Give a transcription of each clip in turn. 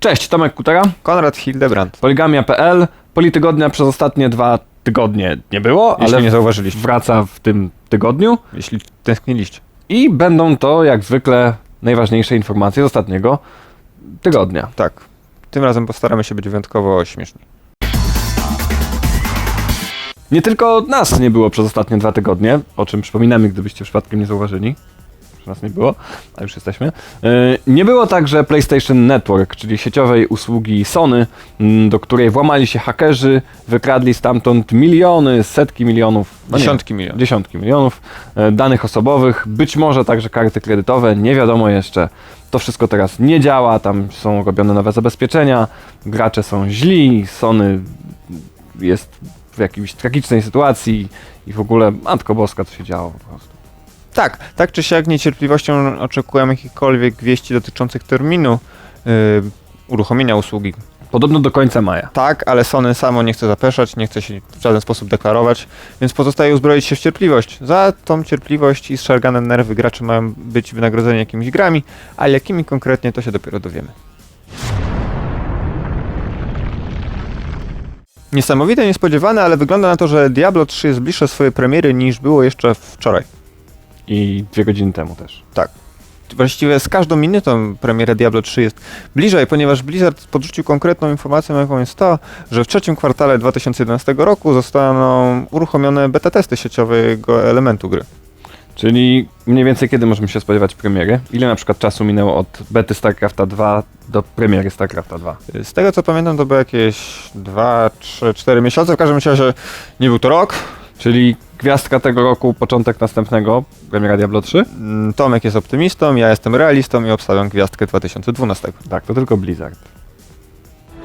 Cześć, Tomek Kutera, Konrad Hildebrand. poligamia.pl. Politygodnia przez ostatnie dwa tygodnie nie było, Jeśli ale nie zauważyliście. wraca w tym tygodniu Jeśli tęskniliście. i będą to jak zwykle najważniejsze informacje z ostatniego tygodnia. Tak. Tym razem postaramy się być wyjątkowo śmieszni. Nie tylko nas nie było przez ostatnie dwa tygodnie, o czym przypominamy, gdybyście przypadkiem nie zauważyli, że nas nie było, a już jesteśmy. Yy, Nie było także PlayStation Network, czyli sieciowej usługi Sony, do której włamali się hakerzy, wykradli stamtąd miliony, setki milionów, no nie, Dziesiątki milionów. dziesiątki milionów e, danych osobowych, być może także karty kredytowe, nie wiadomo jeszcze. To wszystko teraz nie działa, tam są robione nowe zabezpieczenia, gracze są źli, Sony jest w jakiejś tragicznej sytuacji i w ogóle, matko boska, co się działo po prostu. Tak, tak czy siak niecierpliwością oczekujemy jakichkolwiek wieści dotyczących terminu yy, uruchomienia usługi. Podobno do końca maja. Tak, ale Sony samo nie chce zapeszać, nie chce się w żaden sposób deklarować, więc pozostaje uzbroić się w cierpliwość. Za tą cierpliwość i zszargane nerwy gracze mają być wynagrodzeni jakimiś grami, a jakimi konkretnie to się dopiero dowiemy. Niesamowite, niespodziewane, ale wygląda na to, że Diablo 3 jest bliższe swojej premiery niż było jeszcze wczoraj. I dwie godziny temu też. Tak. Właściwie z każdą minutą premiera Diablo 3 jest bliżej, ponieważ Blizzard podrzucił konkretną informację, jaką jest to, że w trzecim kwartale 2011 roku zostaną uruchomione beta testy sieciowego elementu gry. Czyli mniej więcej kiedy możemy się spodziewać premiery? Ile na przykład czasu minęło od bety StarCrafta 2 do premiery StarCrafta 2? Z tego co pamiętam, to było jakieś 2, 3, 4 miesiące. W każdym razie nie był to rok. Czyli gwiazdka tego roku, początek następnego, premiera Diablo 3? Mm, Tomek jest optymistą, ja jestem realistą i obstawiam gwiazdkę 2012. Tak, to tylko Blizzard.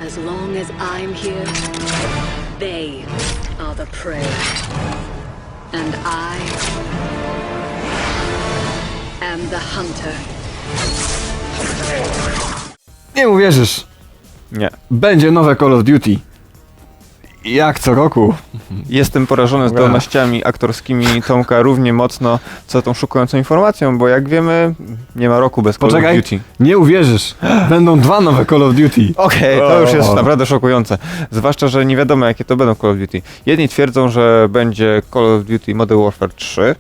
As long as I'm here, they are the prey. And I am the hunter. Nie uwierzysz, Nie. będzie nowe Call of Duty. Jak co roku. Jestem porażony zdolnościami aktorskimi Tomka równie mocno, co tą szukującą informacją, bo jak wiemy, nie ma roku bez Call Poczekaj, of Duty. nie uwierzysz, będą dwa nowe Call of Duty. Okej, to już jest O. naprawdę szokujące. Zwłaszcza, że nie wiadomo jakie to będą Call of Duty. Jedni twierdzą, że będzie Call of Duty Modern Warfare 3,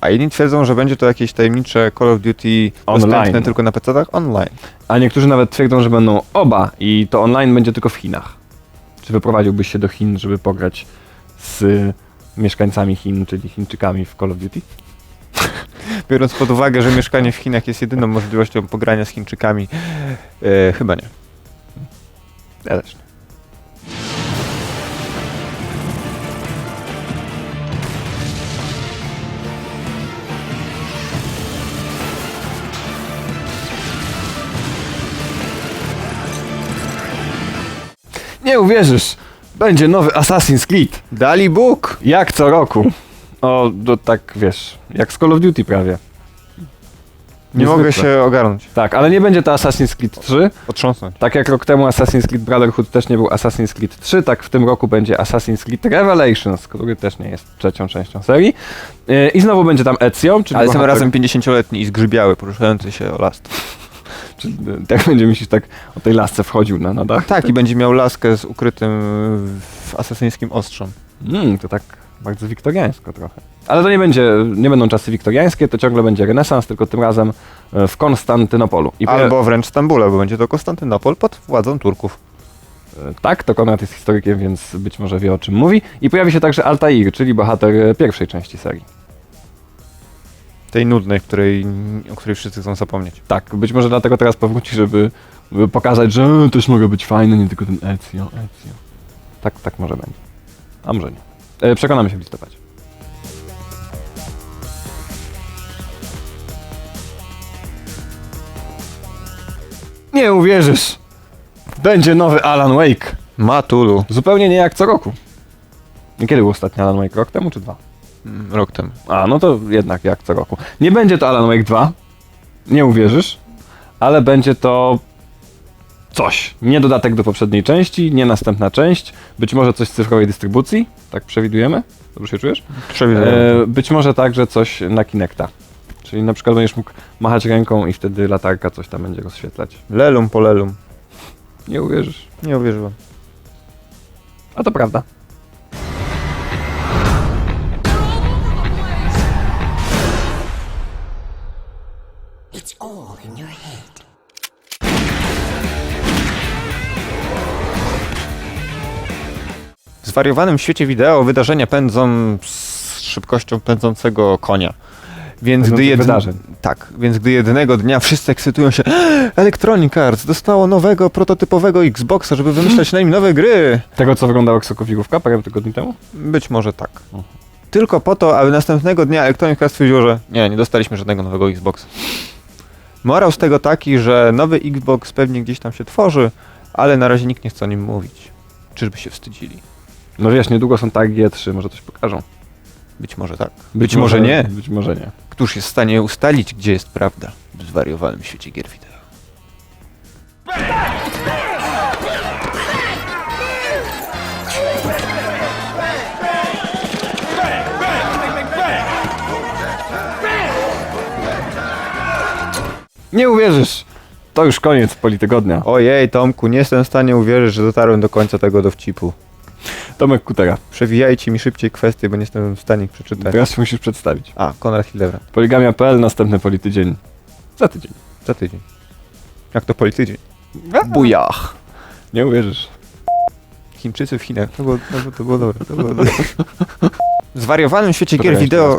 a inni twierdzą, że będzie to jakieś tajemnicze Call of Duty Online. dostępne tylko na PC-tach online. A niektórzy nawet twierdzą, że będą oba i to online będzie tylko w Chinach. Czy wyprowadziłbyś się do Chin, żeby pograć z mieszkańcami Chin, czyli Chińczykami w Call of Duty? Biorąc pod uwagę, że mieszkanie w Chinach jest jedyną możliwością pogrania z Chińczykami, e, chyba nie. Ja też nie. Nie uwierzysz, będzie nowy Assassin's Creed. Dali Bóg! Jak co roku. O, to tak wiesz, jak z Call of Duty prawie. Nie Niezwykle. mogę się ogarnąć, Tak, ale nie będzie to Assassin's Creed 3. otrząsnąć. Tak jak rok temu Assassin's Creed Brotherhood też nie był Assassin's Creed 3, tak w tym roku będzie Assassin's Creed Revelations, który też nie jest trzecią częścią serii. Yy, I znowu będzie tam Ezio, czyli Ale tym bohater- razem 50-letni i zgrzybiały, poruszający się o last. Yy, tak będzie myślisz, tak o tej lasce wchodził na, na dach. Tak, i będzie miał laskę z ukrytym w asesyńskim ostrzem. Mm, to tak bardzo wiktoriańsko trochę. Ale to nie będzie, nie będą czasy wiktoriańskie, to ciągle będzie renesans, tylko tym razem yy, w Konstantynopolu. I Albo wręcz Stambule, bo będzie to Konstantynopol pod władzą Turków. E, Tak, to Konrad jest historykiem, więc być może wie o czym mówi. I pojawi się także Altair, czyli bohater e, pierwszej części serii. Tej nudnej, której, o której wszyscy chcą zapomnieć. Tak, być może dlatego teraz powróci, żeby, żeby pokazać, że e, też mogę być fajny, nie tylko ten Ezio, Ezio. Tak, tak może będzie. A może nie. E, przekonamy się w listopadzie. Nie uwierzysz! Będzie nowy Alan Wake. Matulu. Zupełnie nie jak co roku. Kiedy był ostatni Alan Wake? Rok temu czy dwa? Mm, Rok temu. A, no to jednak jak co roku. Nie będzie to Alan Wake 2. Nie uwierzysz. Ale będzie to coś. Nie dodatek do poprzedniej części, nie następna część. Być może coś z cyfrowej dystrybucji. Tak przewidujemy? Dobrze się czujesz? Przewiduję. E, być może także coś na Kinecta. Czyli na przykład będziesz mógł machać ręką i wtedy latarka coś tam będzie rozświetlać. Lelum po lelum. Nie uwierzysz. Nie uwierzyłem. A to prawda. In your head. W zwariowanym świecie wideo wydarzenia pędzą z szybkością pędzącego konia. Więc gdy, Pędzących jed... wydarzeń. tak, więc gdy jednego dnia wszyscy ekscytują się Electronic Arts dostało nowego prototypowego Xboxa, żeby wymyślać na nim nowe gry. Tego, co wyglądała jak sokowigówka parę tygodni temu? Być może tak. Mhm. Tylko po to, aby następnego dnia Electronic Arts stwierdziło, że nie, nie dostaliśmy żadnego nowego Xboxa. Morał z tego taki, że nowy Xbox pewnie gdzieś tam się tworzy, ale na razie nikt nie chce o nim mówić. Czyżby się wstydzili? No wiesz, niedługo są targi E3, może coś pokażą. Być może tak. Być, może nie. Być może nie. Któż jest w stanie ustalić, gdzie jest prawda w zwariowanym świecie gier wideo? Nie uwierzysz! To już koniec politygodnia. Ojej, Tomku, nie jestem w stanie uwierzyć, że dotarłem do końca tego dowcipu. Tomek Kutera. Przewijajcie mi szybciej kwestie, bo nie jestem w stanie ich przeczytać. Teraz się musisz przedstawić. A, Konrad Hildebrand. Poligamia.pl, następny politydzień. Za tydzień. Za tydzień. Jak to politydzień? Bujach! Nie uwierzysz. Chińczycy w Chinach. To było, to było, to było dobre. To było dobre. W zwariowanym świecie gier wideo...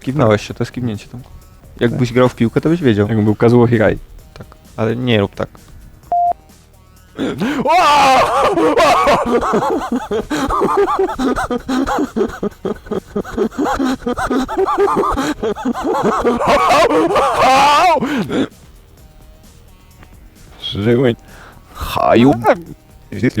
Kiwnąłeś się, to jest kiwnięcie, Tomku. Jakbyś grał w piłkę, to byś wiedział. Jakbym był Kazuo Hirai. Tak. Ale nie rób tak. Żyły. Haju. Jest